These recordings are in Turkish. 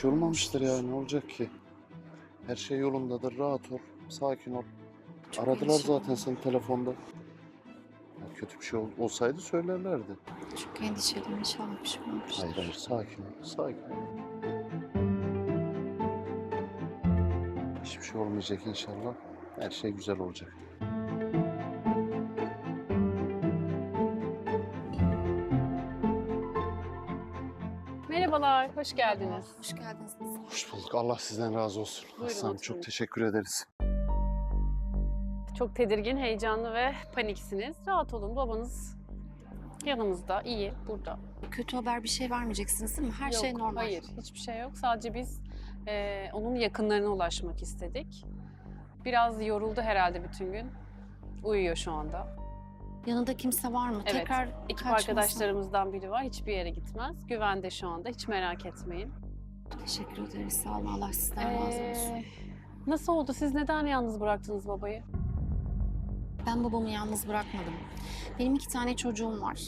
şey olmamıştır ya ne olacak ki? Her şey yolundadır rahat ol. Sakin ol. Çok Aradılar endişeliyim. zaten seni telefonda. Ya kötü bir şey ol- olsaydı söylerlerdi. Çok endişeliyim inşallah bir şey olmamıştır. Hayır hayır sakin ol. Sakin ol. Hiçbir şey olmayacak inşallah. Her şey güzel olacak. Merhabalar, hoş geldiniz. Hoş geldiniz. Hoş bulduk. Allah sizden razı olsun. Buyurun, Aslanım çok teşekkür ederiz. Çok tedirgin, heyecanlı ve paniksiniz. Rahat olun, babanız yanımızda, iyi, burada. Kötü haber bir şey vermeyeceksiniz değil mi? Her Yok, şey normal. Hayır, hiçbir şey yok. Sadece biz eee, onun yakınlarına ulaşmak istedik. Biraz yoruldu herhalde bütün gün. Uyuyor şu anda. Yanında kimse var mı? Evet, Tekrar Ekip kaçmasın. arkadaşlarımızdan biri var, hiçbir yere gitmez. Güvende şu anda, hiç merak etmeyin. Teşekkür ederiz. Sağ olun. Allah sizden razı olsun. Ee, nasıl oldu? Siz neden yalnız bıraktınız babayı? Ben babamı yalnız bırakmadım. Benim iki tane çocuğum var.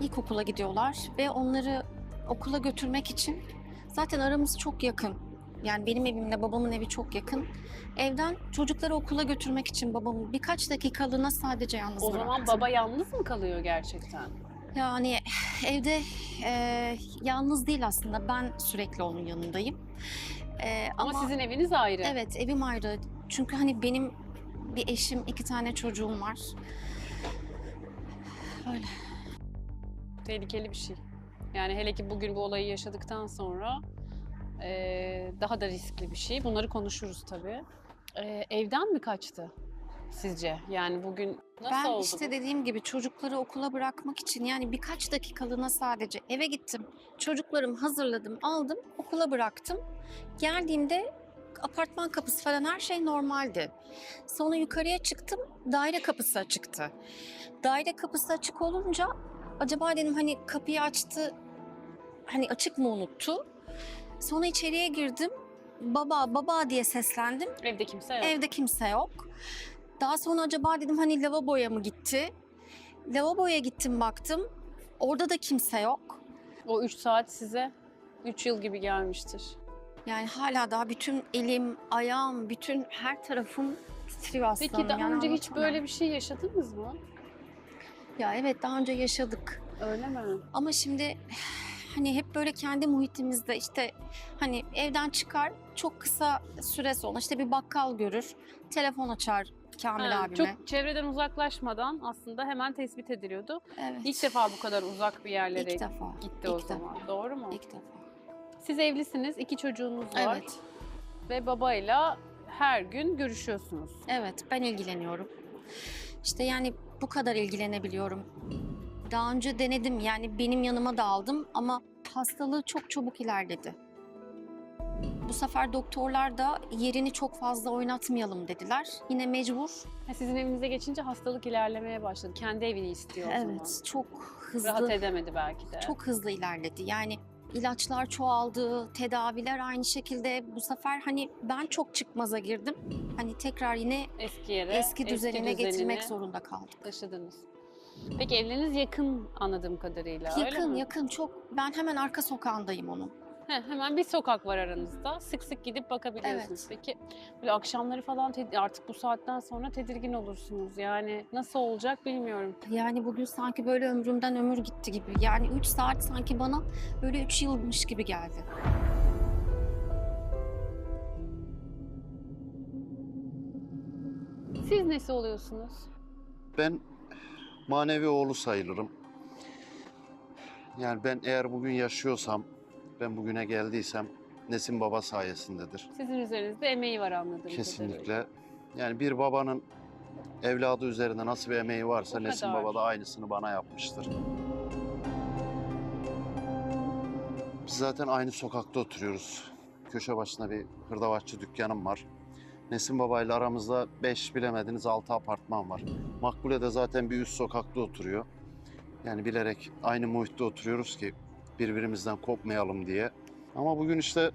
İlkokula gidiyorlar ve onları okula götürmek için zaten aramız çok yakın. Yani benim evimle babamın evi çok yakın. Evden çocukları okula götürmek için babamı birkaç dakikalığına sadece yalnız O bıraktım. zaman baba yalnız mı kalıyor gerçekten? Yani evde e, yalnız değil aslında. Ben sürekli onun yanındayım. E, Ama, sizin eviniz ayrı. Evet evim ayrı. Çünkü hani benim bir eşim, iki tane çocuğum var. Öyle. Tehlikeli bir şey. Yani hele ki bugün bu olayı yaşadıktan sonra eee, daha da riskli bir şey. Bunları konuşuruz tabii. Eee, evden mi kaçtı sizce? Yani bugün nasıl ben oldu işte bu? dediğim gibi çocukları okula bırakmak için yani birkaç dakikalığına sadece eve gittim. Çocuklarımı hazırladım, aldım, okula bıraktım. Geldiğimde apartman kapısı falan her şey normaldi. Sonra yukarıya çıktım, daire kapısı açıktı. Daire kapısı açık olunca acaba dedim hani kapıyı açtı, hani açık mı unuttu? Sonra içeriye girdim. Baba, baba diye seslendim. Evde kimse yok. Evde kimse yok. Daha sonra acaba dedim hani lavaboya mı gitti? Lavaboya gittim baktım. Orada da kimse yok. O 3 saat size 3 yıl gibi gelmiştir. Yani hala daha bütün elim, ayağım, bütün her tarafım titriyor aslanım. Peki daha Yani önce hiç böyle bir şey yaşadınız mı? Ya evet daha önce yaşadık. Öyle mi? Ama şimdi hani hep böyle kendi muhitimizde işte hani evden çıkar çok kısa süre sonra işte bir bakkal görür, telefon açar Kamil Ha, abime. çok çevreden uzaklaşmadan aslında hemen tespit ediliyordu. Evet. İlk defa bu kadar uzak bir yerlere İlk defa. gitti o İlk defa. zaman. Doğru mu? İlk defa. Siz evlisiniz, iki çocuğunuz var Evet. ve babayla her gün görüşüyorsunuz. Evet, ben ilgileniyorum. İşte yani bu kadar ilgilenebiliyorum. Daha önce denedim yani benim yanıma da aldım ama hastalığı çok çabuk ilerledi. Bu sefer doktorlar da yerini çok fazla oynatmayalım dediler. Yine mecbur. Ha, Sizin evinize geçince hastalık ilerlemeye başladı. Kendi evini istiyor o zaman. Evet, çok hızlı. Rahat edemedi belki de. Çok hızlı ilerledi. Yani ilaçlar çoğaldı, tedaviler aynı şekilde. Bu sefer hani ben çok çıkmaza girdim. Hani tekrar yine eski yere, eski düzenine getirmek zorunda kaldım. taşıdınız. Peki evleriniz yakın anladığım kadarıyla öyle Yakın mi? yakın çok ben hemen arka sokağındayım onun. He, hemen bir sokak var aranızda. Sık sık gidip bakabiliyorsunuz. Evet. Peki böyle akşamları falan artık bu saatten sonra tedirgin olursunuz. Yani nasıl olacak bilmiyorum. Yani bugün sanki böyle ömrümden ömür gitti gibi. Yani 3 saat sanki bana böyle 3 yılmış gibi geldi. Siz nesi oluyorsunuz? Ben manevi oğlu sayılırım. Yani ben eğer bugün yaşıyorsam, ben bugüne geldiysem Nesin Baba sayesindedir. Sizin üzerinizde emeği var anladığım kadarıyla. Kesinlikle. Yani bir babanın evladı üzerinde nasıl bir emeği varsa O Nesin kadar. Baba da aynısını bana yapmıştır. Biz zaten aynı sokakta oturuyoruz. Köşe başında bir hırdavatçı dükkanım var. Nesin Baba ile aramızda 5 bilemediniz 6 apartman var. Makbule de zaten bir üst sokakta oturuyor. Yani bilerek aynı muhitte oturuyoruz ki birbirimizden kopmayalım diye. Ama bugün işte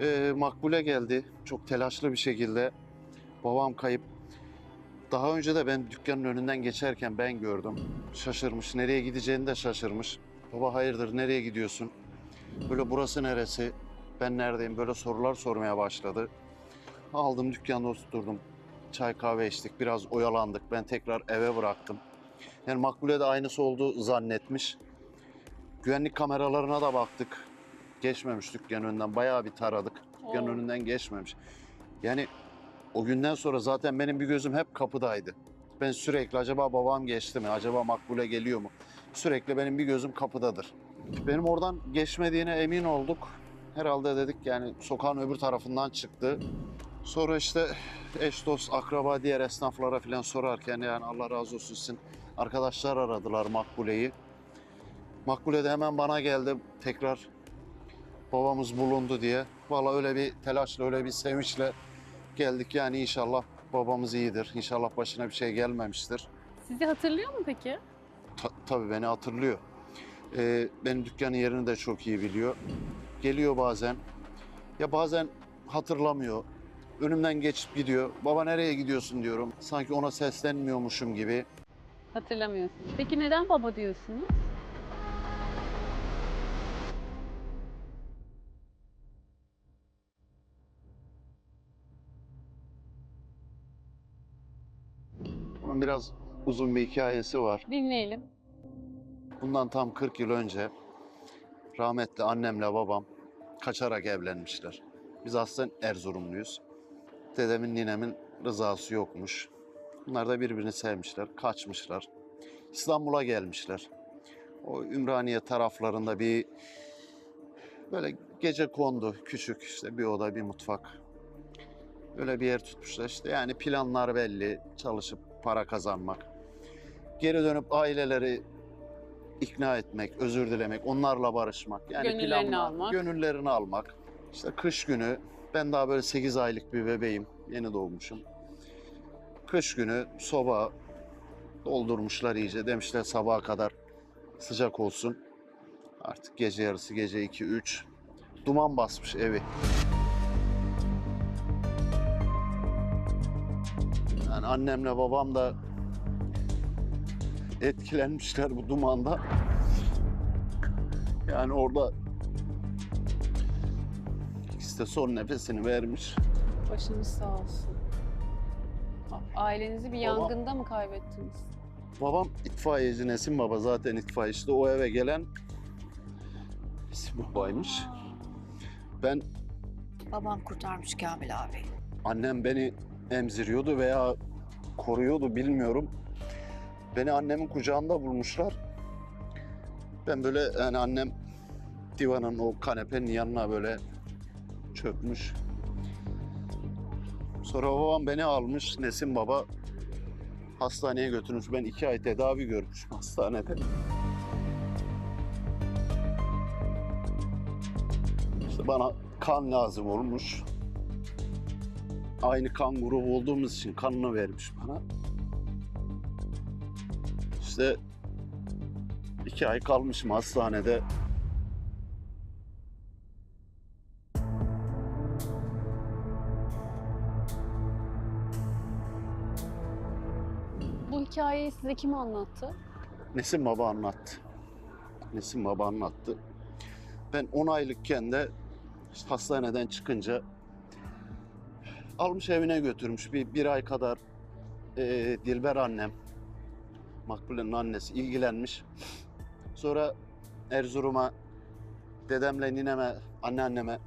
e, Makbule geldi. Çok telaşlı bir şekilde. Babam kayıp. Daha önce de ben dükkanın önünden geçerken ben gördüm. Şaşırmış. Nereye gideceğini de şaşırmış. Baba hayırdır nereye gidiyorsun? Böyle burası neresi? Ben neredeyim? Böyle sorular sormaya başladı. Aldım dükkanda oturdum. Çay kahve içtik. Biraz oyalandık. Ben tekrar eve bıraktım. Yani Makbule de aynısı oldu zannetmiş. Güvenlik kameralarına da baktık. Geçmemiş dükkan önünden. Bayağı bir taradık. Dükkan Oo. önünden geçmemiş. Yani o günden sonra zaten benim bir gözüm hep kapıdaydı. Ben sürekli acaba babam geçti mi? Acaba Makbule geliyor mu? Sürekli benim bir gözüm kapıdadır. Benim oradan geçmediğine emin olduk. Herhalde dedik yani sokağın öbür tarafından çıktı. Sonra işte eş dost akraba diğer esnaflara falan sorarken yani Allah razı olsun sizin arkadaşlar aradılar Makbule'yi. Makbule de hemen bana geldi tekrar babamız bulundu diye. Vallahi öyle bir telaşla öyle bir sevinçle geldik yani inşallah babamız iyidir. İnşallah başına bir şey gelmemiştir. Sizi hatırlıyor mu peki? Ta- tabii beni hatırlıyor. Ee, benim dükkanın yerini de çok iyi biliyor. Geliyor bazen. Ya bazen hatırlamıyor. Önümden geçip gidiyor. Baba nereye gidiyorsun diyorum. Sanki ona seslenmiyormuşum gibi. Hatırlamıyorsunuz. Peki neden baba diyorsunuz? Bunun biraz uzun bir hikayesi var. Dinleyelim. Bundan tam 40 yıl önce rahmetli annemle babam kaçarak evlenmişler. Biz aslında Erzurumluyuz. Dedemin, ninemin rızası yokmuş. Bunlar da birbirini sevmişler, kaçmışlar. İstanbul'a gelmişler. O Ümraniye taraflarında bir böyle gece kondu küçük işte bir oda bir mutfak. Öyle bir yer tutmuşlar işte yani planlar belli çalışıp para kazanmak. Geri dönüp aileleri ikna etmek, özür dilemek, onlarla barışmak. Yani Gönüllerini planlar, almak. Gönüllerini almak. İşte kış günü ben daha böyle 8 aylık bir bebeğim. Yeni doğmuşum. Kış günü soba doldurmuşlar iyice. Demişler sabaha kadar sıcak olsun. Artık gece yarısı gece 2-3 duman basmış evi. Yani annemle babam da etkilenmişler bu dumanda. Yani orada de son nefesini vermiş. Başınız sağ olsun. A- Ailenizi bir Baba- yangında mı kaybettiniz? Babam itfaiyeci Nesim Baba zaten itfaiye işte o eve gelen Nesim Baba'ymış. Ben Babam kurtarmış Kamil abi. annem beni emziriyordu veya koruyordu bilmiyorum. Beni annemin kucağında bulmuşlar. Ben böyle yani annem divanın o kanepenin yanına böyle çökmüş. Sonra babam beni almış Nesim Baba hastaneye götürmüş. Ben iki ay tedavi görmüşüm hastanede. İşte bana kan lazım olmuş. Aynı kan grubu olduğumuz için kanını vermiş bana. İşte iki ay kalmışım hastanede. Hikayeyi size kim anlattı? Nesim Baba anlattı. Nesim Baba anlattı. Ben 10 aylıkken de işte hastaneden çıkınca almış evine götürmüş. Bir, bir ay kadar eee, Dilber annem, Makbule'nin annesi ilgilenmiş. Sonra Erzurum'a dedemle nineme, anneanneme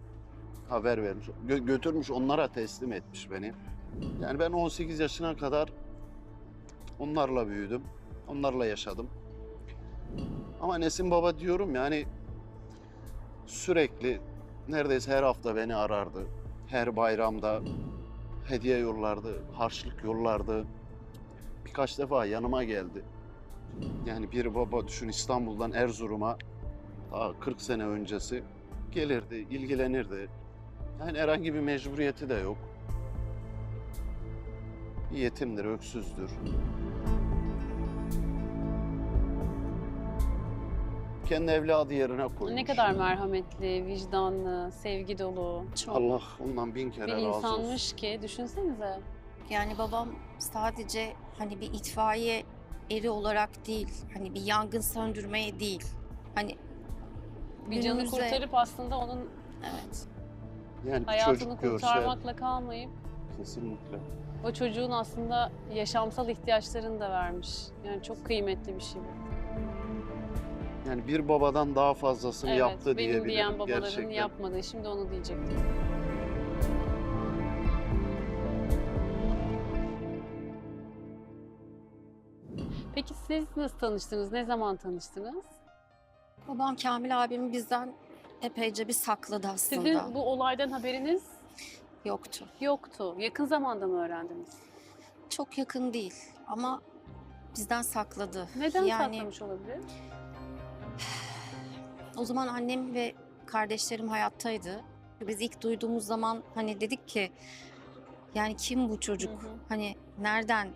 haber vermiş. Gö- götürmüş onlara teslim etmiş beni. Yani ben 18 yaşına kadar onlarla büyüdüm. Onlarla yaşadım. Ama Nesim Baba diyorum yani sürekli neredeyse her hafta beni arardı. Her bayramda hediye yollardı, harçlık yollardı. Birkaç defa yanıma geldi. Yani bir baba düşün İstanbul'dan Erzurum'a daha 40 sene öncesi gelirdi, ilgilenirdi. Yani herhangi bir mecburiyeti de yok. Bir yetimdir, öksüzdür. Kendi evladı yerine koymuş. Ne kadar merhametli, vicdanlı, sevgi dolu, çok Allah ondan bin kere bir razı olsun. insanmış ki düşünsenize. Yani babam sadece hani bir itfaiye eri olarak değil, hani bir yangın söndürmeye değil. Hani Bir canı günümüze- kurtarıp aslında onun Evet. Yani bir hayatını çocuk görse kurtarmakla kalmayıp kesinlikle. O çocuğun aslında yaşamsal ihtiyaçlarını da vermiş. Yani çok kıymetli bir şey bu. Yani bir babadan daha fazlasını Evet, yaptı benim diyebilirim diyen babaların gerçekten. yapmadığı. Şimdi onu diyecektim. Peki siz nasıl tanıştınız? Ne zaman tanıştınız? Babam Kamil abimi bizden epeyce bir sakladı aslında. Sizin bu olaydan haberiniz Yoktu. yoktu. Yakın zamanda mı öğrendiniz? Çok yakın değil ama bizden sakladı. Neden yani, saklamış olabilir? O zaman annem ve kardeşlerim hayattaydı. Biz ilk duyduğumuz zaman hani dedik ki yani kim bu çocuk? Hı hı. Hani nereden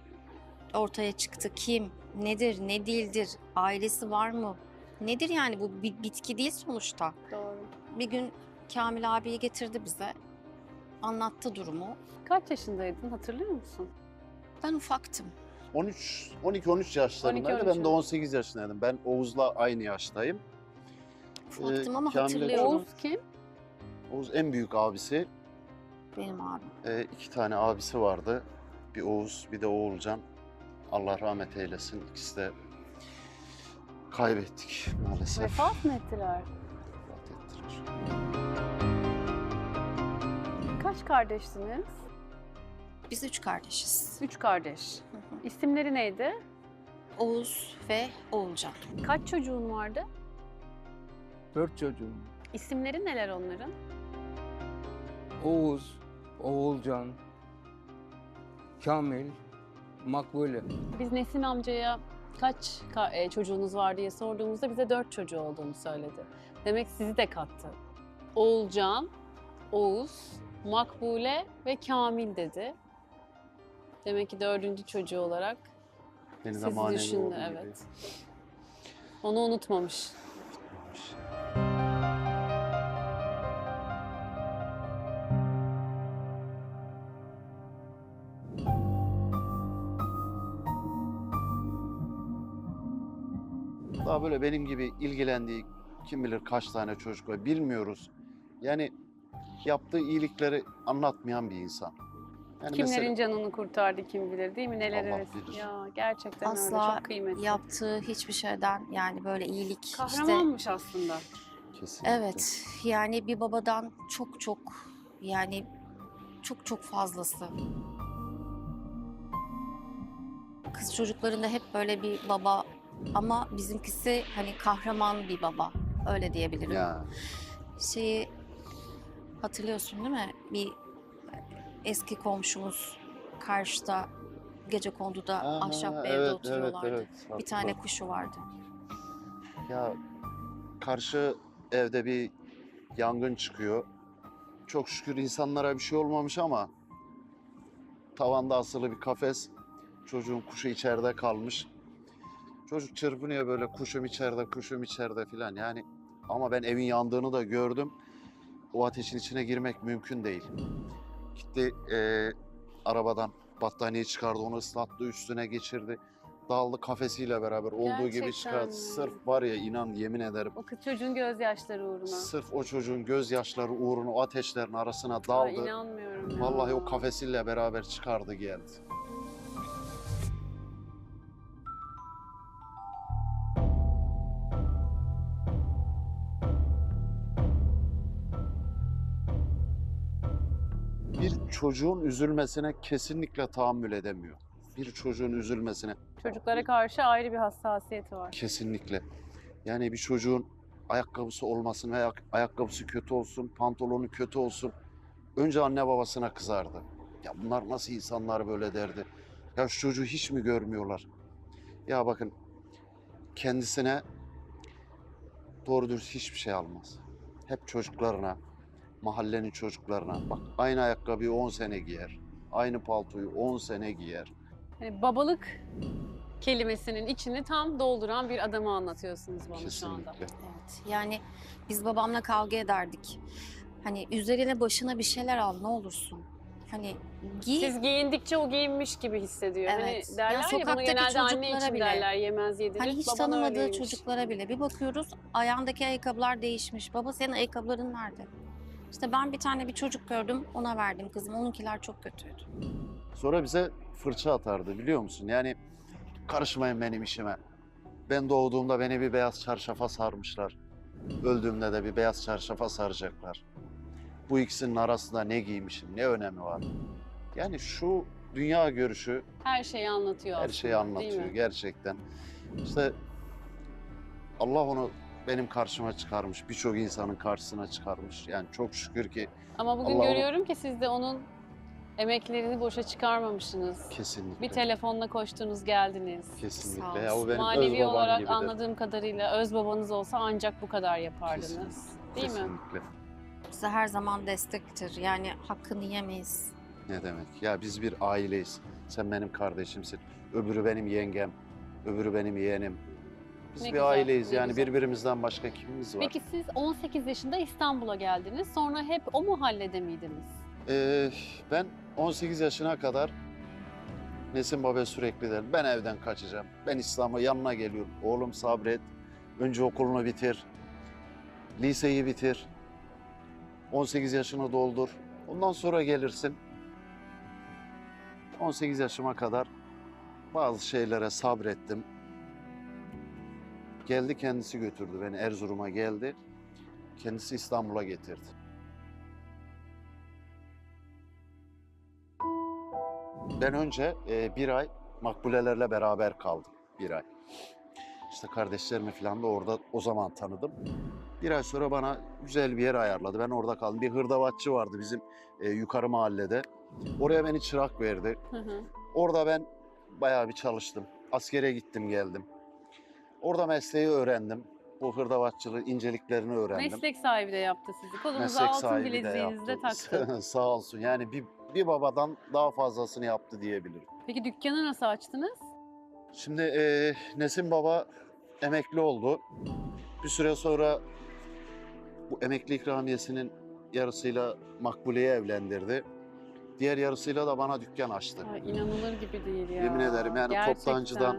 ortaya çıktı? Kim? Nedir? Ne değildir? Ailesi var mı? Nedir yani bu bir bitki değil sonuçta. Doğru. Bir gün Kamil abiyi getirdi bize. Anlattı durumu. Kaç yaşındaydın hatırlıyor musun? Ben ufaktım. 13 12 13 yaşlarındaydı. 12-13 ben de 18 yaşındaydım. Ben Oğuz'la aynı yaştayım. Ufaktım Ee, ama Kamil'e hatırlıyorum. Oğuz kim? Oğuz en büyük abisi. Benim abim. Ee, iki tane abisi vardı. Bir Oğuz, bir de Oğulcan. Allah rahmet eylesin. İkisi de kaybettik maalesef. Vefat mı ettiler? Vefat ettiler. Kaç kardeşsiniz? Biz üç kardeşiz. Üç kardeş. Hı hı. İsimleri neydi? Oğuz ve Oğulcan. Kaç çocuğun vardı? Dört çocuğum. İsimleri neler onların? Oğuz, Oğulcan, Kamil, Makbule. Biz Nesin amcaya kaç ka- e, çocuğunuz var diye sorduğumuzda bize dört çocuğu olduğunu söyledi. Demek sizi de kattı. Oğulcan, Oğuz, Makbule ve Kamil dedi. Demek ki dördüncü çocuğu olarak Beni sizi düşündü. gibi Evet. Onu unutmamış. tutmuş. Daha böyle benim gibi ilgilendiği kim bilir kaç tane çocuk var bilmiyoruz. Yani yaptığı iyilikleri anlatmayan bir insan. Yani Kimlerin mesela- canını kurtardı kim bilir değil mi? Neler Allah bilir. Ya gerçekten öyle Asla çok kıymetli. Yaptığı hiçbir şeyden yani böyle iyilik işte Kahramanmış aslında. Kesinlikle. Evet yani bir babadan çok çok yani çok çok fazlası. Kız çocuklarında hep böyle bir baba ama bizimkisi hani kahraman bir baba öyle diyebilirim. Ya Şeyi hatırlıyorsun değil mi? Bir eski komşumuz karşıda gece konduda Aha, ahşap bir evde evet, oturuyorlardı. Evet, evet. Bir tane kuşu vardı. Ya karşı evde bir yangın çıkıyor. Çok şükür insanlara bir şey olmamış ama tavanda asılı bir kafes. Çocuğun kuşu içeride kalmış. Çocuk çırpınıyor böyle kuşum içeride, kuşum içeride filan. Yani ama ben evin yandığını da gördüm. O ateşin içine girmek mümkün değil. Gitti eee, arabadan battaniye çıkardı, onu ıslattı, üstüne geçirdi. Daldı kafesiyle beraber olduğu gibi Gerçekten çıkardı. mi? Sırf var ya inan yemin ederim. O kız çocuğun gözyaşları uğruna. Sırf o çocuğun gözyaşları uğruna o ateşlerin arasına daldı. inanmıyorum ya. Vallahi o kafesiyle beraber çıkardı geldi. Çocuğun üzülmesine kesinlikle tahammül edemiyor. Bir çocuğun üzülmesine Çocuklara karşı ayrı bir hassasiyeti var. Kesinlikle. Yani bir çocuğun ayakkabısı olmasın veya ayakkabısı kötü olsun, pantolonu kötü olsun. Önce anne babasına kızardı. Ya bunlar nasıl insanlar böyle derdi. Ya şu çocuğu hiç mi görmüyorlar? Ya bakın kendisine doğru dürüst hiçbir şey almaz. Hep çocuklarına, mahallenin çocuklarına. Bak aynı ayakkabıyı 10 sene giyer. Aynı paltoyu 10 sene giyer. Hani babalık kelimesinin içini tam dolduran bir adamı anlatıyorsunuz bana şu anda. Kesinlikle. Evet. Yani biz babamla kavga ederdik. Hani üzerine başına bir şeyler al ne olursun. Hani giy Siz giyindikçe o giyinmiş gibi hissediyor. Evet. Hani derler Ya ya, bunu sokaktaki genelde anne çocuklara için bile. derler yemez yedirir. Hani hiç Baban tanımadığı öyleymiş. çocuklara bile bir bakıyoruz ayağındaki ayakkabılar değişmiş. Baba senin ayakkabıların nerede? İşte ben bir tane bir çocuk gördüm ona verdim kızım. Onunkiler çok kötüydü. Sonra bize fırça atardı biliyor musun? Yani karışmayın benim işime. Ben doğduğumda beni bir beyaz çarşafa sarmışlar. Öldüğümde de bir beyaz çarşafa saracaklar. Bu ikisinin arasında ne giymişim, ne önemi var? Yani şu dünya görüşü Her şeyi anlatıyor her aslında. şeyi değil anlatıyor gerçekten. İşte Allah onu benim karşıma çıkarmış, birçok insanın karşısına çıkarmış. Yani çok şükür ki Ama bugün Allah görüyorum ki siz de onun emeklerini boşa çıkarmamışsınız. kesinlikle. Bir telefonla koştunuz geldiniz. Sağ Kesinlikle. Ya o olsun. benim öz Manevi babam olarak gibidir. anladığım kadarıyla öz babanız olsa ancak bu kadar yapardınız. Değil mi? Kesinlikle. Bize her zaman destektir. Yani hakkını yemeyiz. Ne demek? Ya biz bir aileyiz. Sen benim kardeşimsin. Öbürü benim yengem. Öbürü benim yeğenim. Biz Ne bir güzel, aileyiz. ne yani güzel. birbirimizden başka kimimiz var? Peki siz 18 yaşında İstanbul'a geldiniz. Sonra hep o mahallede miydiniz? Ee, ben 18 yaşına kadar Nesin Baba sürekli der. Ben evden kaçacağım. Ben İslam'a yanına geliyorum. Oğlum sabret. Önce okulunu bitir. Liseyi bitir. 18 yaşını doldur. Ondan sonra gelirsin. 18 yaşıma kadar bazı şeylere sabrettim. Geldi kendisi götürdü beni Erzurum'a geldi. Kendisi İstanbul'a getirdi. Ben önce e, bir ay makbulelerle beraber kaldım. Bir ay. İşte kardeşlerimi falan da orada o zaman tanıdım. Bir ay sonra bana güzel bir yer ayarladı. Ben orada kaldım. Bir hırdavatçı vardı bizim e, yukarı mahallede. Oraya beni çırak verdi. Hı hı. Orada ben bayağı bir çalıştım. Askere gittim geldim. Orada mesleği öğrendim. Bu hırdavatçılığı inceliklerini öğrendim. Meslek sahibi de yaptı sizi. Kolunuza Meslek altın sahibi de bileziğinizi de yaptı. taktı. Sağ olsun. Yani bir, bir babadan daha fazlasını yaptı diyebilirim. Peki dükkanı nasıl açtınız? Şimdi eee Nesin Baba emekli oldu. Bir süre sonra bu emekli ikramiyesinin yarısıyla Makbule'yi evlendirdi. Diğer yarısıyla da bana dükkan açtı. Ay, inanılır gibi değil ya. Yemin ederim yani Gerçekten. toptancıdan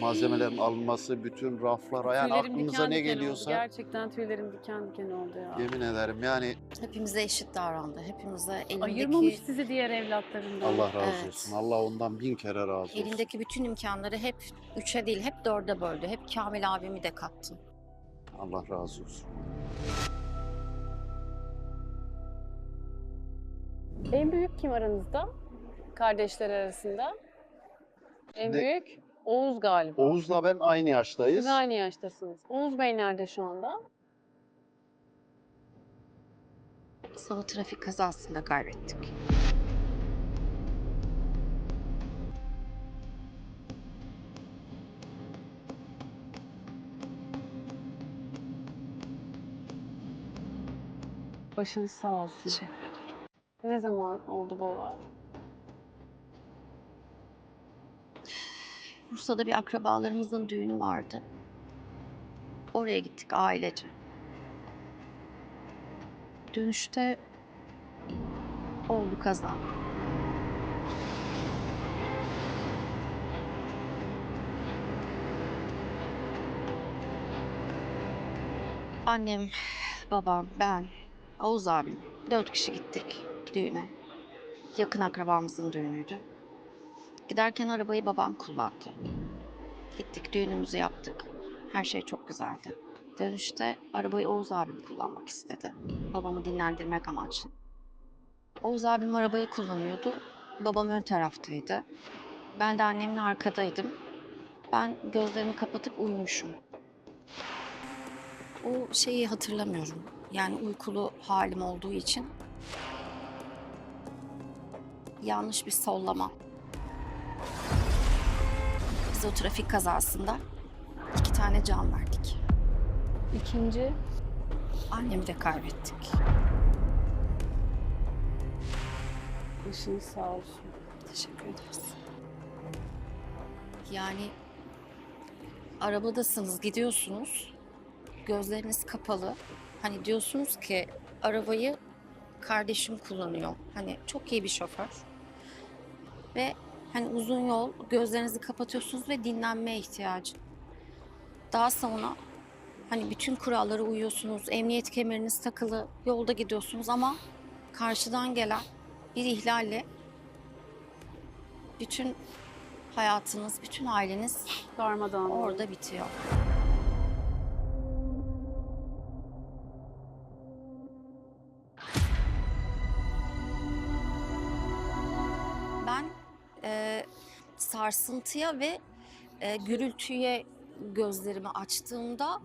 Malzemelerin alınması, bütün raflara yani Tüylerim aklınıza diken ne diken oldu. geliyorsa Gerçekten tüylerim diken diken oldu ya. yemin ederim yani Hepimize eşit davrandı. Hepimize elindeki, Ayırmamış sizi diğer evlatlarından. Allah razı Evet. olsun. Allah ondan bin kere razı olsun. elindeki bütün imkanları hep üçe değil hep dörde böldü. Hep Kamil abimi de kattı. Allah razı olsun. En büyük kim aranızda? Kardeşler arasında. En Şimdi- büyük Oğuz galiba. Oğuz'la ben aynı yaştayız. Siz aynı yaştasınız. Oğuz Bey nerede şu anda? Salı trafik kazasında kaybettik. Başınız sağ olsun. Şey, Ne zaman oldu bu olay? Bursa'da bir akrabalarımızın düğünü vardı. Oraya gittik ailece. Dönüşte oldu kaza. Annem, babam, ben, Oğuz abim dört kişi gittik düğüne. Yakın akrabamızın düğünüydü. Giderken arabayı babam kullandı. Gittik düğünümüzü yaptık. Her şey çok güzeldi. Dönüşte arabayı Oğuz abim kullanmak istedi. Babamı dinlendirmek amaçlı. Oğuz abim arabayı kullanıyordu. Babam ön taraftaydı. Ben de annemle arkadaydım. Ben gözlerimi kapatıp uyumuşum. O şeyi hatırlamıyorum. Yani uykulu halim olduğu için. Yanlış bir sollama. Biz o trafik kazasında iki tane can verdik. İkinci. Annemi de kaybettik. Başınız sağ olsun. Teşekkür ederiz. Yani arabadasınız, gidiyorsunuz. Gözleriniz kapalı. Hani diyorsunuz ki arabayı kardeşim kullanıyor. Hani çok iyi bir şoför. Ve hani uzun yol gözlerinizi kapatıyorsunuz ve dinlenmeye ihtiyacı. Daha sonra hani bütün kurallara uyuyorsunuz. Emniyet kemeriniz takılı yolda gidiyorsunuz ama karşıdan gelen bir ihlalle bütün hayatınız, bütün aileniz Darmadağın. orada bitiyor. Sarsıntıya ve e, gürültüye gözlerimi açtığımda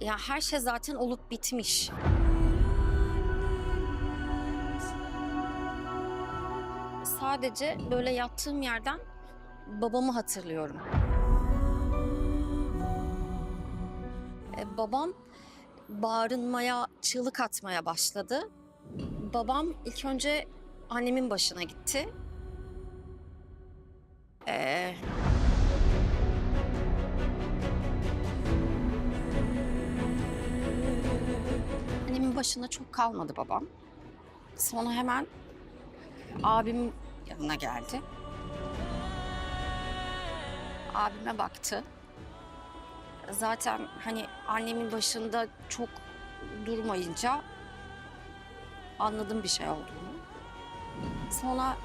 ya her şey zaten olup bitmiş. Sadece böyle yattığım yerden babamı hatırlıyorum. E, babam bağırınmaya, çığlık atmaya başladı. Babam ilk önce annemin başına gitti. Ee, annemin başında çok kalmadı babam. Sonra hemen abim yanına geldi. Abime baktı. Zaten hani annemin başında çok durmayınca anladım bir şey olduğunu. Sonra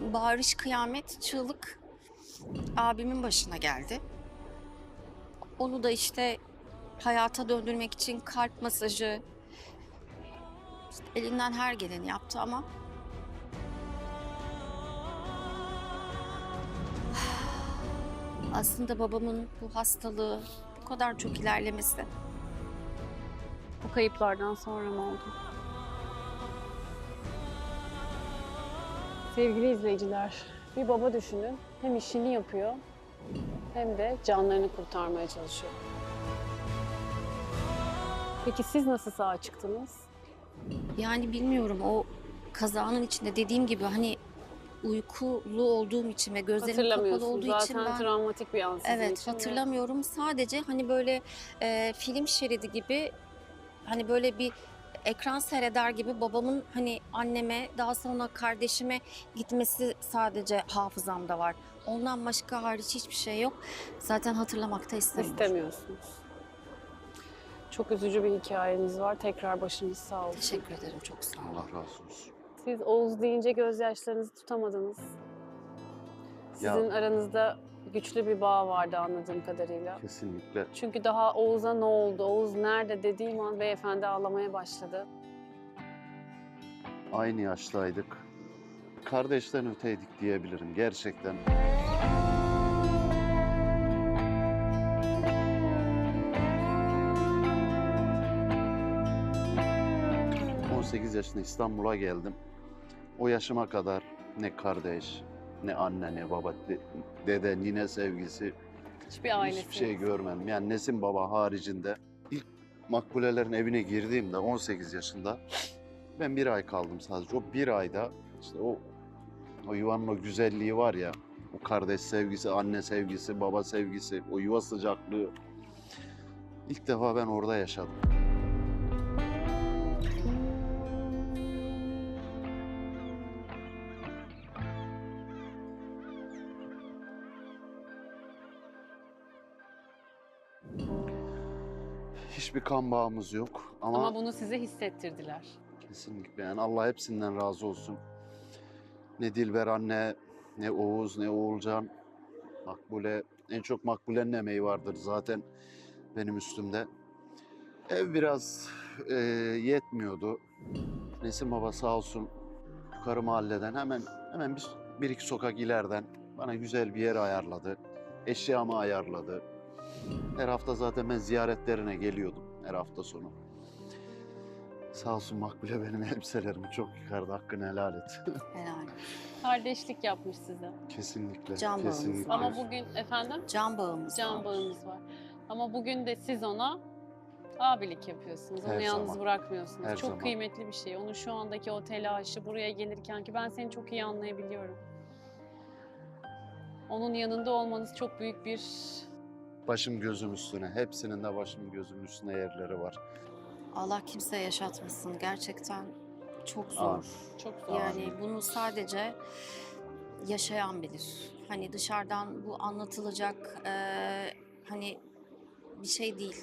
bağırış, kıyamet, çığlık abimin başına geldi. Onu da işte hayata döndürmek için kalp masajı, işte elinden her geleni yaptı ama aslında babamın bu hastalığı bu kadar çok ilerlemesi Bu kayıplardan sonra mı oldu? Sevgili izleyiciler, bir baba düşünün. Hem işini yapıyor hem de canlarını kurtarmaya çalışıyor. Peki siz nasıl sağ çıktınız? Yani bilmiyorum o kazanın içinde dediğim gibi hani uykulu olduğum için ve gözlerim kapalı olduğu Zaten için ben travmatik bir an sizin evet için hatırlamıyorum. Sadece hani böyle e, film şeridi gibi hani böyle bir ekran seyreder gibi babamın hani anneme daha sonra kardeşime gitmesi sadece hafızamda var. Ondan başka hariç hiçbir şey yok. Zaten hatırlamak da istemiyorum. İstemiyorsunuz. Çok üzücü bir hikayeniz var. Tekrar başınız sağ olsun. Teşekkür ederim çok sağ olun. Allah razı olsun. Siz Oğuz deyince gözyaşlarınızı tutamadınız. Ya- Sizin aranızda güçlü bir bağ vardı anladığım kadarıyla. Kesinlikle. Çünkü daha Oğuz'a ne oldu, Oğuz nerede dediğim an beyefendi ağlamaya başladı. Aynı yaştaydık. Kardeşten öteydik diyebilirim gerçekten. ...18 yaşında İstanbul'a geldim. O yaşıma kadar ne kardeş, ne anne, ne baba, de- dede, nine sevgisi Hiçbir ailesi. Hiçbir şey görmedim. Yani Nesin Baba haricinde ilk makbulelerin evine girdiğimde 18 yaşında ben bir ay kaldım sadece. O bir ayda işte o o yuvanın o güzelliği var ya o kardeş sevgisi, anne sevgisi, baba sevgisi, o yuva sıcaklığı ilk defa ben orada yaşadım. Hiçbir kan bağımız yok ama, Ama bunu size hissettirdiler. kesinlikle yani Allah hepsinden razı olsun. Ne Dilber anne, ne Oğuz, ne Oğulcan, Makbule. En çok Makbule'nin emeği vardır zaten benim üstümde. Ev biraz e, yetmiyordu. Nesin baba sağ olsun yukarı mahalleden hemen hemen bir, bir iki sokak ileriden bana güzel bir yer ayarladı. Eşyamı ayarladı. Her hafta zaten ben ziyaretlerine geliyordum her hafta sonu. Sağ olsun Makbule benim elbiselerimi çok yıkardı. Hakkını helal et. Helal. Kardeşlik yapmış size. kesinlikle. Can bağımız kesinlikle. var. Ama bugün efendim Can bağımız can var. bağınız var. Ama bugün de siz ona abilik yapıyorsunuz. Onu Her yalnız zaman. bırakmıyorsunuz. Her çok zaman. kıymetli bir şey. Onun şu andaki o telaşı buraya gelirken ki ben seni çok iyi anlayabiliyorum. Onun yanında olmanız çok büyük bir Başım gözüm üstüne. Hepsinin de başım gözüm üstüne yerleri var. Allah kimseye yaşatmasın. Gerçekten çok zor. Çok zor. Yani bunu sadece yaşayan bilir. Hani dışarıdan bu anlatılacak eee, hani bir şey değil.